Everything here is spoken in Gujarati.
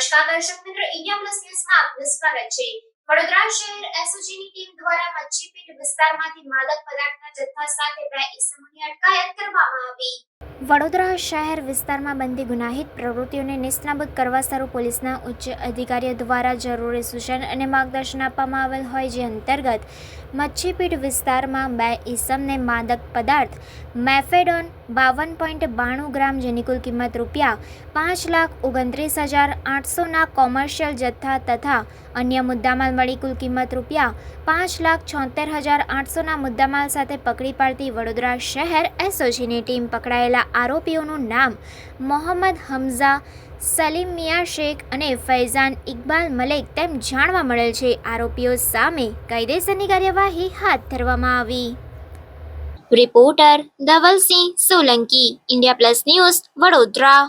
નમસ્કાર દર્શક મિત્રો ઇન્ડિયા પ્લસ ન્યૂઝમાં આપનું સ્વાગત છે વડોદરા શહેર એસઓજીની ટીમ દ્વારા મચ્છીપીટ વિસ્તારમાંથી માદક પદાર્થના જથ્થા સાથે બે ઇસમોની અટકાયત કરવામાં આવી. વડોદરા શહેર વિસ્તારમાં બંધી ગુનાહિત પ્રવૃત્તિઓને નિષ્ણાબૂદ કરવા સર્વ પોલીસના ઉચ્ચ અધિકારીઓ દ્વારા જરૂરી સૂચન અને માર્ગદર્શન આપવામાં આવેલ હોય જે અંતર્ગત મચ્છીપીઠ વિસ્તારમાં બે ઈસમને માદક પદાર્થ મેફેડોન બાવન પોઈન્ટ બાણું ગ્રામ જેની કુલ કિંમત રૂપિયા પાંચ લાખ ઓગણત્રીસ હજાર આઠસોના કોમર્શિયલ જથ્થા તથા અન્ય મુદ્દામાલ મળી કુલ કિંમત રૂપિયા પાંચ લાખ છોતેર હજાર આઠસોના મુદ્દામાલ સાથે પકડી પાડતી વડોદરા શહેર એસઓજીની ટીમ પકડાયેલા આરોપીઓનું નામ મોહમ્મદ હમઝા, સલીમ મિયા શેખ અને ફૈઝાન ઇકબાલ મલેક તેમ જાણવા મળેલ છે. આરોપીઓ સામે કાયદેસરની કાર્યવાહી હાથ ધરવામાં આવી. Reporter Dhavalsinh Solanki, India plus news Vadodara.